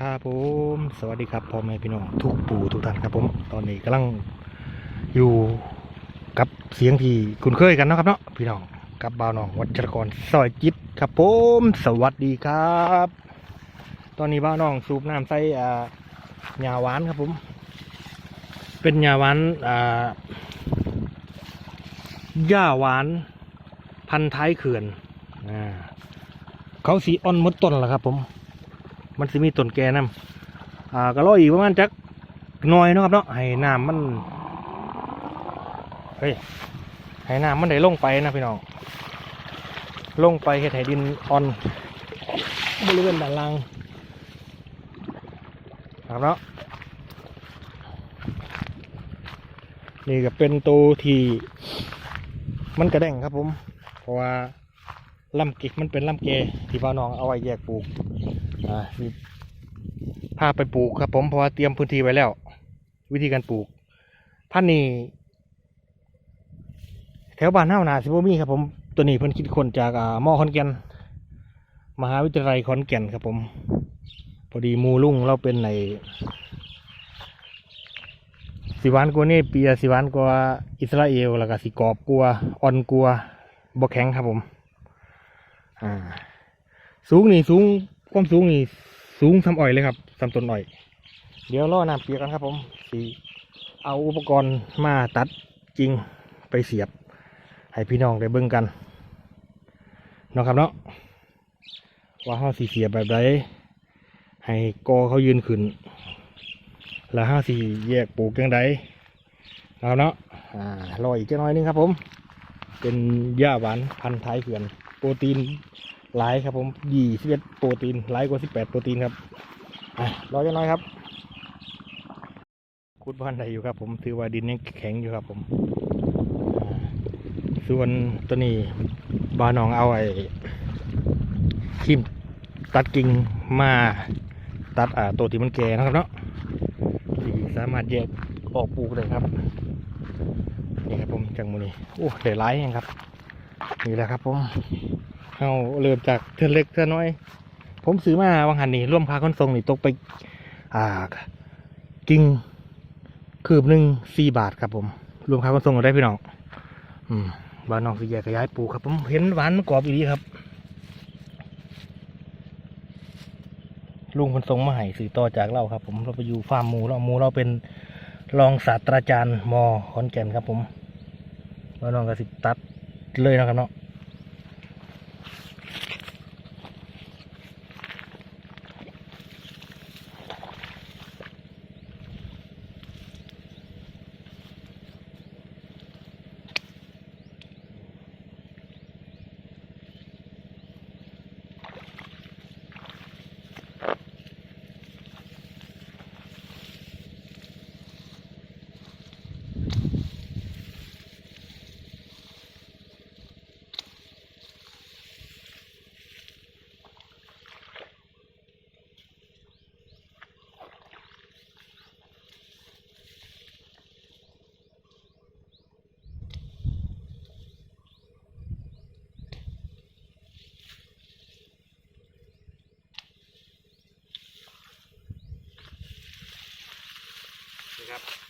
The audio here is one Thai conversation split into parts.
ครับผมสวัสดีครับพ่อแม่พี่น้องทุกปู่ทุกท่านครับผมตอนนี้กำลังอยู่กับเสียงที่คุ้นเคยกันนะครับเนาะพี่น้องกับบ่าวน้องวัชรกรซอยจิตครับผมสวัสดีครับ ตอนนี้บ่าวน้องสูบน้ำใส่อ่าหญ้าหวานครับผม เป็นหญ้าหวานอ่าหญ้าหวาน พันท้ายเขื่อนอ่าเขาสีอ่อนมดต้นแล้วครับผม มันสิมีต้นแก่นำอ่าก็รออีกประมาณจักหน่อยเนาะครับเนาะให้น้ำมันเฮ้ยให้น้ำมันได้ลงไปนะพี่น้องลงไปเฮ็ดให้ดินอ่อนบริเวณด้านล่างครับเนาะนี่ก็เป็นตัวที่มันกระแดงครับผม เพราะว่าลำกิกมันเป็นลำเกที่บ้านน้องเอาไว้แยกปลูก นี่พาไปปลูกครับ ผมเพราะว่าเตรียมพื้นที่ไว้แล้ว วิธีการปลูกพันนี้แถวบ้านเฮานาสิบ่มีครับผมตัวนี้เพิ่นคิดคนจากอ่ามอขอนแก่นมหาวิทยาลัยขอนแก่นครับ ผม พอดีมูลุ่งเราเป็นในสิหวานกัวนี่เปียสิหวานกัวอิสราเอลแล้วก็สิกรอบกัวอ่อนกัวบ่แข็งครับผม อ่า สูงนี่สูง ความสูงนี่สูงทำอ่อยเลยครับทำต้นอ่อย เดี๋ยวรอน้ำเปียกกันครับ ผมสีเอาอุปกรณ์มาตัดจริงไปเสียบ ให้พี่น้องได้เบิ่งกันเนาะครับเนาะว่าเขาสีเสียบแบบใดให้กอเขายืนขึ้น แล้วห้าสีแยกปลูกยังไดนะครับเนาะอ่ารออีกจักน้อยนึงครับผม เป็นหญ้าหวานพันธุ์ท้ายเขื่อน โปรตีน หลายครับผมยี่สิบเอ็ดโปรตีนหลายกว่าสิบแปดโปรตีนครับรอจะน้อยครับคุดบ้านใดอยู่ครับผมถือว่าดินยังแข็งอยู่ครับผม ส่วนตัวนี้บานองเอาไอ้คิมตัดกิ่งมาตัดอ่าตัวที่มันแก่นะครับเนาะที่สามารถแยกออกปลูกเลยครับ นี่ครับผมจังมูนี่โอ้เหลือหลายยังครับ นี่แหละครับผม เอาเริ่มจากเทือเล็กเทือน้อย ผมซื้อมาวังหันนี่ร่วมค่าขนส่งนี่ตกไป อ่ากิ่งคืบหนึ่งสี่บาทครับผม รวมค่าขนส่งก็ได้พี่น้องอืมบ้านน้องสีแยกขยายปลูกครับผมเห็นหวานกรอบอีดีครับ ลุงเพันทรงมาให้สื่อต่อจากเราครับ ผมเราไปอยู่ฟาร์มหมูเราหมูเราเป็นรองศาสตราจารย์มอขอนแก่นครับ ผมบ้านน้องก็สิตัดเลยนะครับเนาะ นะครับ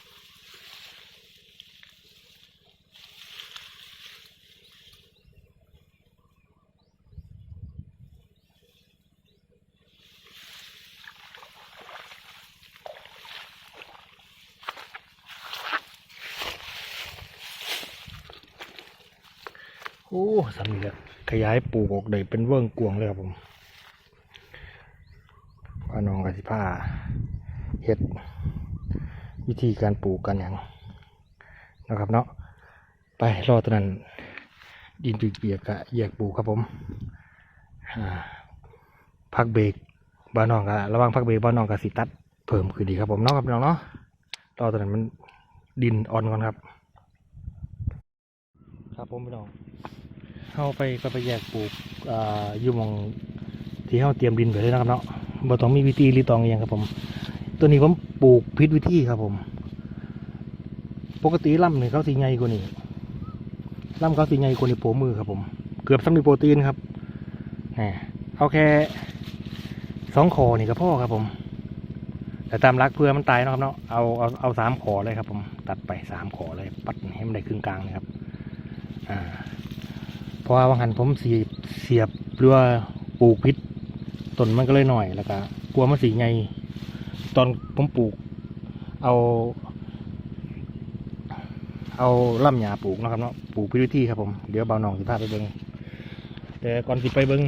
โอ้สามีครับขยายปลูกออกได้เป็นเวิ้งกวงเลยครับผมว่าน้องกสิผ้าเห็ด วิธีการปลูกกันอย่างนะครับเนาะไปรอตอนนั้นดินเปียกกะแยกปลูกครับผมอ่าพักเบรกบ้านนองกะระหวังพักเบรกบ้านนองกะสิตัดเพิ่มขึ้นดีครับผมเนาะครับน้องเนาะรอตอนนั้นมันดินอ่อนก่อนครับ ครับผมพี่น้องเข้าไปก็ไปแยกปลูกอ่าอยู่มองที่เข้าเตรียมดินไว้เลยนะครับเนาะบ่ต้องมีวิธีรีตองอย่างครับผม ตัวนี้ผมปลูกพิษวิธีครับผม ปกติลำเนี่ยเขาสีใหญ่กว่านี้ลำเขาสีใหญ่กว่านี้โผมือครับผม เกือบสำมีโปรตีนครับแหมเอาแค่สองคอนี่ก็พอครับผม แต่ตามรักเพื่อมันตายเนาะครับเนาะเอาเอาเอาสามขอเลยครับ ผมตัดไปสามขอเลยปัดให้มันได้ครึ่งกลางนะครับอ่าเพราะว่าบางหันผมเสียบเสียบหรือว่าปลูกพิษต้นมันก็เลยหน่อยแล้วก็กลัวมันสีไง ตอนผมปลูก เอา เอาล่ำหญ้าปลูกนะครับเนาะปลูกพิธีที่ครับผมเดี๋ยวเบาหนองสิพาไปเบิ้งแต่ก่อนสิไปเบิ้ง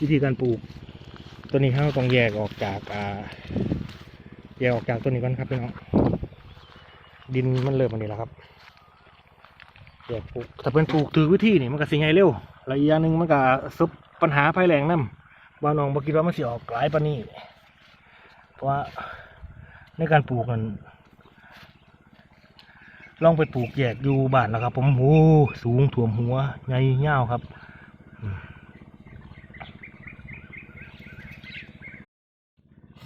วิธีการปลูก ตัวนี้เราต้องแยกออกจากอ่าแยกออกจากตัวนี้ก่อนครับพี่น้องดินมันเริ่มมันนี่แล้วครับแยกปลูกถ้าเป็นปลูกถือวิธีนี่มันก็สิไงเร็วแล้วอีกอย่างหนึ่งมันก็ซุบปัญหาภัยแรงน้ำบ่าวน้องบ่คิดว่ามันสิออกหลายปานนี้ ว่าในการปลูกนั้นลองไปปลูกแยกอยู่บ้านนะครับ ผมโอ้สูงถ่วมหัวใหญ่เงาครับ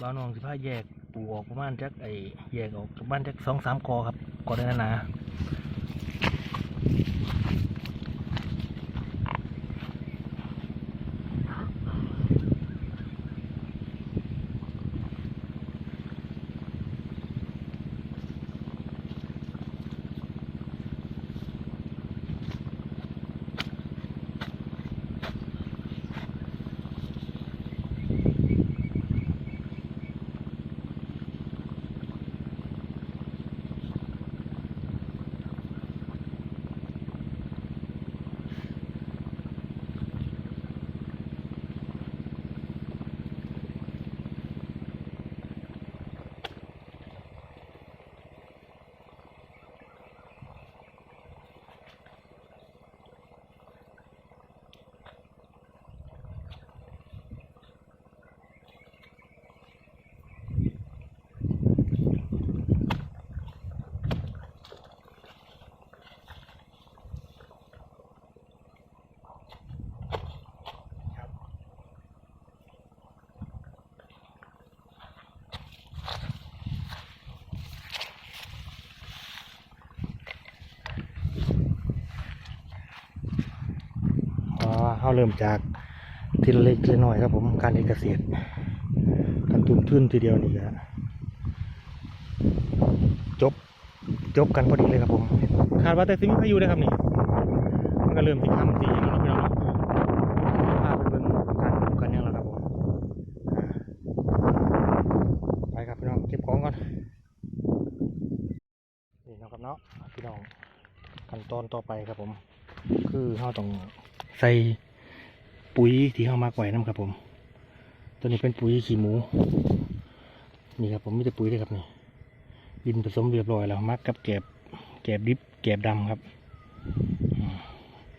บ้านนองสิพาแยกปลูกออกประมาณจักไอแยกออกประมาณจักสองสามกอครับกอได้นาๆอ๋อ เขาเริ่มจากทีละเล็กทีละน้อยครับผมการเอกเกษตรการทุ่มทุนทีเดียวนี่ก็จบจบกันพอดีเลยครับผมคาดว่าแต่สิ่งพายุเลยครับนี่มันก็เริ่มที่ทำสีแล้วนะพี่น้องเนาะพาไปเบิ่งการปลูกกันยังแล้วครับผมอ่าไปครับพี่น้องเก็บของก่อนนี่เนาะครับเนาะพี่น้องขั้นตอนต่อไปครับผม คือเราต้องใส่ ปุ๋ยที่เรามักไว้น้ำครับผม ตัวนี้เป็นปุ๋ยขี้หมู นี่ครับผมมีแต่ปุ๋ยเลยครับนี่ดินผสมเรียบร้อยแล้วมักกับแกบแกบดิบแกบดำครับ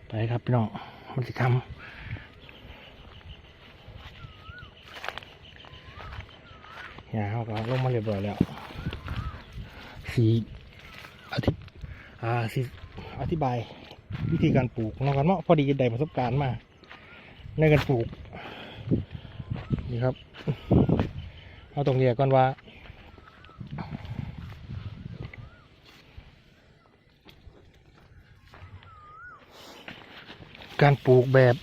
ไปครับพี่น้องมันจะทำอย่าเขาก็ลงมาเรียบร้อยแล้วสีอธิอ่าสีอธิบายวิธีการปลูกนาะครับเนาะพอดีได้ประสบการณ์มา ในการปลูกนี่ครับเราต้องเรียกก่อนว่าการปลูกแบบ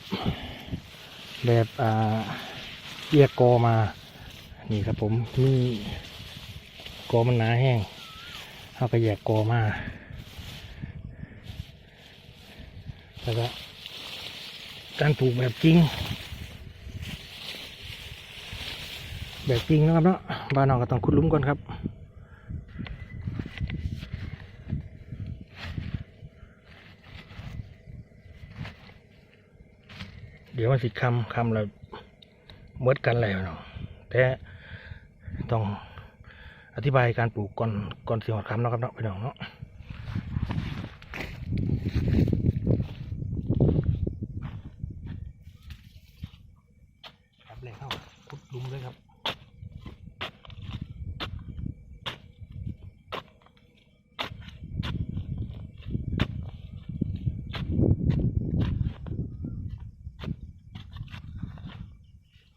แบบอ่าเรียกกอมา นี่ครับผมมีกอมันหนาแห้งเราก็แยกกอมาแล้วก็ การปลูกแบบจริง แบบจริงนะครับเนาะบ้านเราก็ต้องขุดลุมก่อนครับเดี๋ยวมันสิคำคำแล้วเมดกันแล้วเนาะแต่ต้องอธิบายการปลูกก่อนก่อนสิหอดคำเนาะครับเนาะพี่น้องเนาะ ครับแรงเข้าขุดหลุมเลยครับ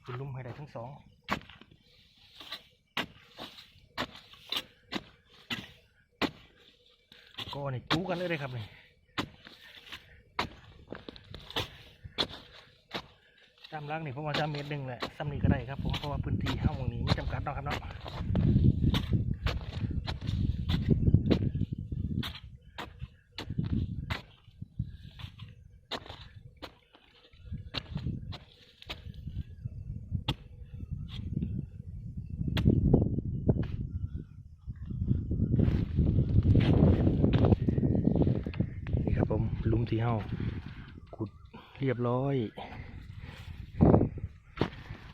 ขุดหลุมให้ได้ทั้งสอง กันเลยเลยครับนี่ตามรักนี่ผมว่าจะเมตรหนึ่งแหละซ้ำนี้ก็ได้ครับผมเพราะว่าพื้นที่ห้างนี้ไม่จำกัดเนาะครับเนาะ เฮาขุดเรียบร้อย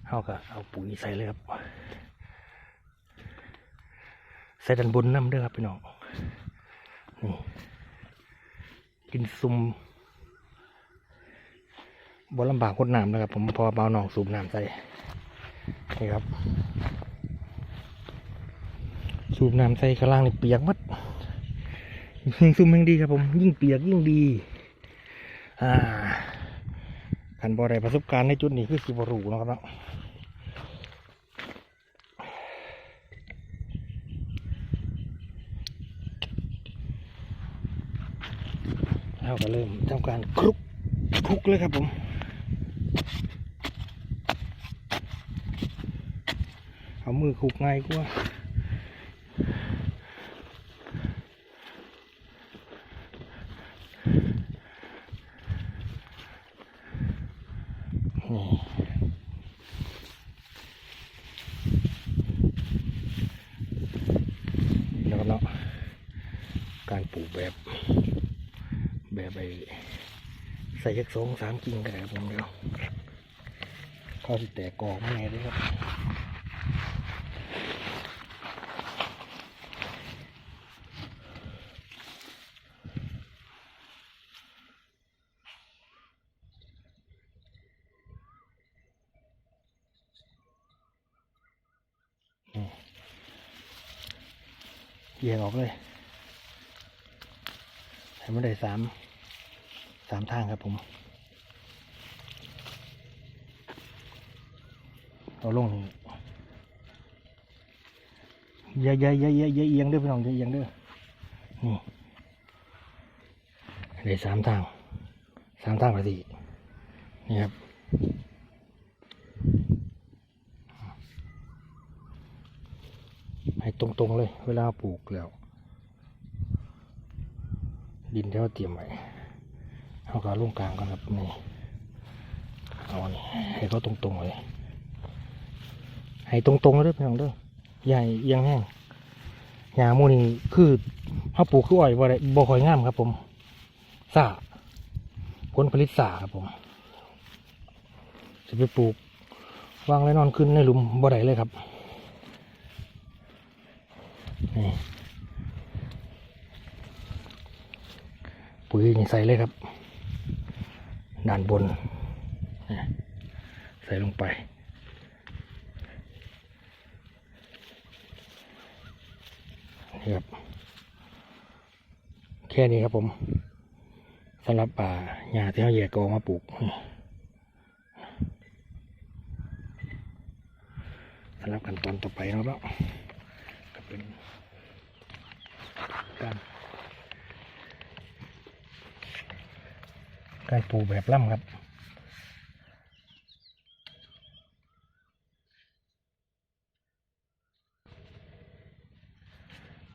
เฮาก็เอาปุ๋ยใส่เลยครับ ใส่ดันบนน้ำด้วยครับพี่น้องนี่กินซุมบ่ลำบากกดน้ำนะครับ ผมพอเบาหนองสูบน้ำใส่นี่ครับ สูบน้ำใส่ข้างล่างนี่เปียกมัดยิ่งซุ่มยิ่งดีครับผม ยิ่งเปียกยิ่งดี อ่าขันบอได้ประสบการณ์ในจุดนี้คือสิบรูนะครับเนาะเราก็เริ่มทำการคลุกคลุกเลยครับผมเอามือคลุกง่ายกว่า นี่แล้วก็เนาะการปลูก แบบแบบไปใส่ยักสองสามกิ่งก็ได้ครับผมเดียวเขาสิแตกกอกมาไงด้วยครับแยกออกเลย สามสามทางครับผม เอาลงอย่าอย่าอย่าอย่าอย่าเอียงเด้อพี่น้องอย่าเอียงเด้อนี่ได้สามทางสามทางไปสี่นี่ครับให้ตรงๆเลย เวลาปลูกแล้ว ดินที่เราเตรียมไว้เอากาลงกลางก่อนครับนี่เอานี่ให้เขาตรงๆเลย ให้ตรงๆเลยเพี่น้องเด้อใหญ่เอียงแห้งหญ้ามูนี่คือเขาปลูกคืออ้อยบ่ได้บ่ค่อยงามครับ ผมซ่าผลผลิตซ่าครับผมจะไปปลูกวางไว้นอนขึ้นในหลุมบ่ได้เลยครับนี่ ปุ๋ยใส่เลยครับ ด้านบน ใส่ลงไป นี่ครับ แค่นี้ครับผมสำหรับป่าหญ้าที่เราแยกกองมาปลูกสำหรับขั้นตอนต่อไปนะเนาะก็เป็นการ การปูแบบล่ำครับ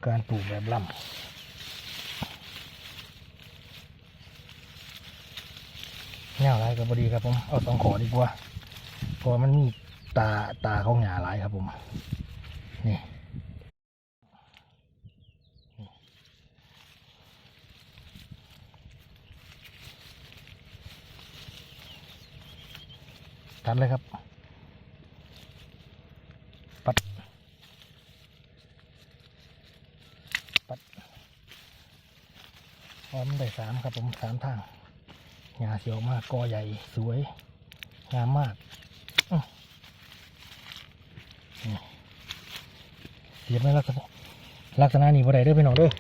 การปลูกแบบล่ำเงาไรก็บดีครับผม เอาสองขอดีกว่าเพราะมันมีตาตาเขาหงาหลายครับผม นี่ ตัดเลยครับ ปัด ปัดพร้อมได้สามครับผมสามทางหญ้าเสียวมากกอใหญ่สวย งามมากเสียบในลักษณะลักษณะนี้บ่ได้เด้อพี่น้องเด้อ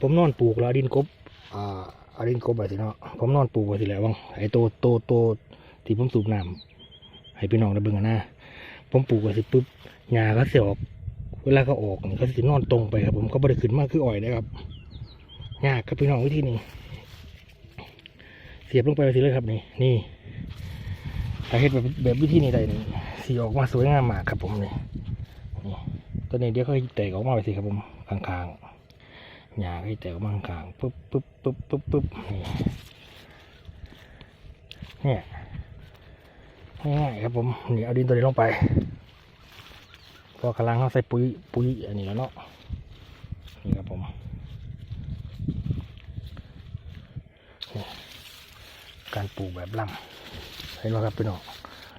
ผมนอนปลูกแล้วเอาดินกบอ่าอาดินกบไปสิเนาะผมนอนปลูกไปสิแล้ววังไอ้โตโตโต ที่ผมสูบน้ำให้พี่น้องได้เบิ่งกันนะผมปลูกไว้สิปุ๊บหญ้าก็เสียออก เวลาเขาออกเขาสินอนตรงไปครับผมเขาบริขึ้นมากคืออ่อยนะครับหญ้ากับพี่น้องวิธีนี้เสียบลงไปสิเลยครับนี่นี่ถ้าเฮ็ดแบบแบบวิธีนี้ได้นี่สีออกมาสวยงามมากครับผมนี่นี่ตอนนี้เดี๋ยวเขาแตกออกมาไปสิครับผมข้างๆหญ้าก็แตกออกมาข้างๆปุ๊บปุ๊บปุ๊บปุ๊บปุ๊บนี่เนี่ย ง่ายๆครับผมนี่เอาดินตัวนี้ลงไปพอกำลังเขาใส่ปุ๋ยปุ๋ยอันนี้แล้วเนาะนี่ครับผมการปลูกแบบลำเห็นไหมครับพี่น้อง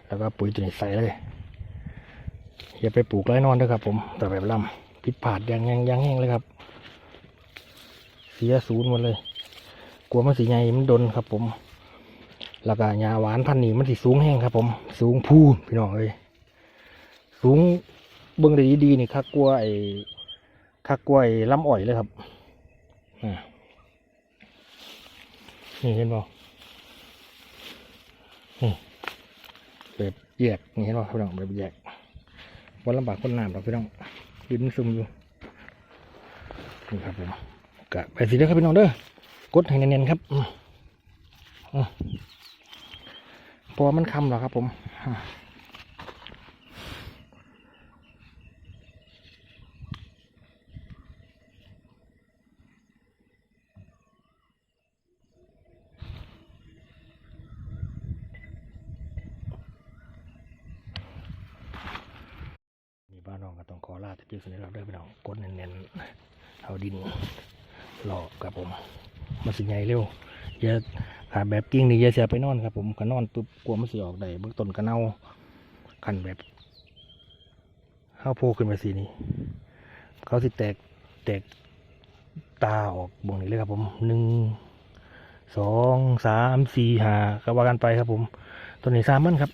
แล้วก็ปุ๋ยตัวนี้ใส่เลยอย่าไปปลูกไร้นอนด้วยครับ ผมแต่แบบลำพิษผาดยังยังยังแห้งเลยครับ เสียศูนย์หมดเลย กลัวมันสีใหญ่มันดนครับผม แล้วก็ยาหวานพันธุ์นี้มันสิสูงแห้งครับ ผม สูงพูนพี่น้องเลยสูงเบิ้องด้ดีๆนี่คักกลัวไอ้คักกลัวไอ้ลำอ่อยเลยครับนี่เห็นบ่นี่แบบแยกนี่เห็นบ่พี่น้องแบบแยกวันลำบากคนน้ำหรอกพี่น้องดินซุ่มอยู่นี่ครับผมกะไปสิเด้อครับพี่น้องเด้อกดให้แน่นๆครับ อืมอืมเพราะว่ามันคำหรอครับผมมีบ้านน้องก็ต้องขอลาที่พี่สุนิทเราเด้อพี่น้องกดเน้นๆเอาดินหลอกครับผม มันสิใหญ่เร็วอย่า ขาแบบกิ้งนี่อย่าเสียไปนอนครับผมก็นอนปุ๊บกลัวมันสิออกได้เบื้องต้นก็เน่าขันแบบเข้าโพขึ้นมาสีนี้ เขาสิแตกแตกตาออกบวงนี้เลยครับผมหนึ่งสองสามสี่ห้าก็ว่ากันไปครับผมตัวนี้สามมันครับ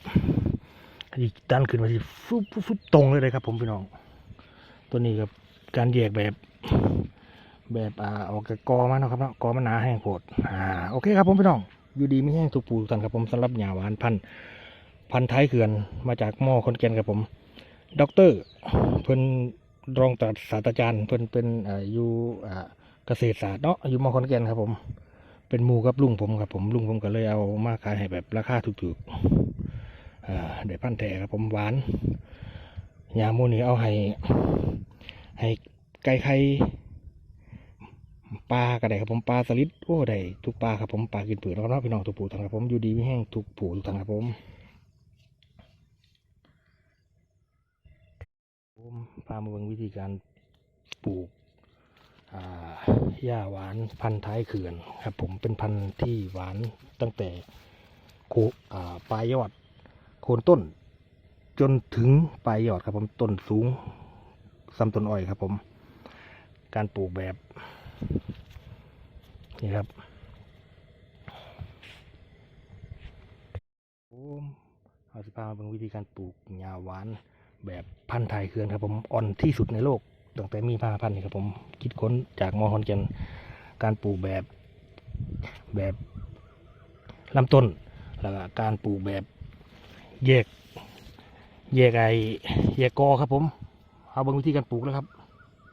อีกดันขึ้นมาที่ฟุบฟุบฟุบตรงเลยเลยครับ ผมพี่น้อง ตัวนี้กับการแยกแบบ แบบอ่าออกจากกอมาเนาะครับเนาะกอมันหนาแห้งโผดอ่าโอเคครับผมพี่น้องอยู่ดีไม่แห้งถูกปลูกตันครับผมสำหรับหญ้าหวานพันพันท้ายเขื่อนมาจากหม้อคนแกนครับผมด็อกเตอร์เพิ่นรองศาสตราจารย์เพิ่นเป็นอ่าอยู่อ่าเกษตรศาสตร์เนาะอยู่มอคอนแกนครับผม เป็นมูกับลุงผมครับผมลุงผมก็เลยเอามาขายให้แบบราคาถูกๆอ่าได้พันแท้ครับผมหวานยาโมนี่เอาให้ให้ไก่ไข่ ปลาก็ได้ครับผมปลาสลิดโอ้ได้ทุกปลาครับผมปลากินเปลือกแล้วเนะพี่น้องทุกผูทังครับผมอยู่ดีไม่แห้งทุกผูทุกทังครับผมผมพามาเบิ่งวิธีการปลูกหญ้าหวานพันธุ์ท้ายเขื่อนครับผมเป็นพันธุ์ที่หวานตั้งแต่โคปลายยอดโคนต้น จนถึงปลายยอดครับผมต้นสูงซ้ำต้นอ้อยครับผม การปลูกแบบ นี่ครับผมเอาสิพามาเป็นวิธีการปลูกหญ้าหวานแบบพันธุ์ไทยเคือนครับผมอ่อนที่สุดในโลกตั้งแต่มีพาพันธุ์นี่ครับผมคิดค้นจากมอฮอนแกนการปลูกแบบแบบลำต้นแล้วก็การปลูกแบบแยกแยกไอแยกกอครับผม เอาเบิ่งวิธีการปลูกแล้วครับ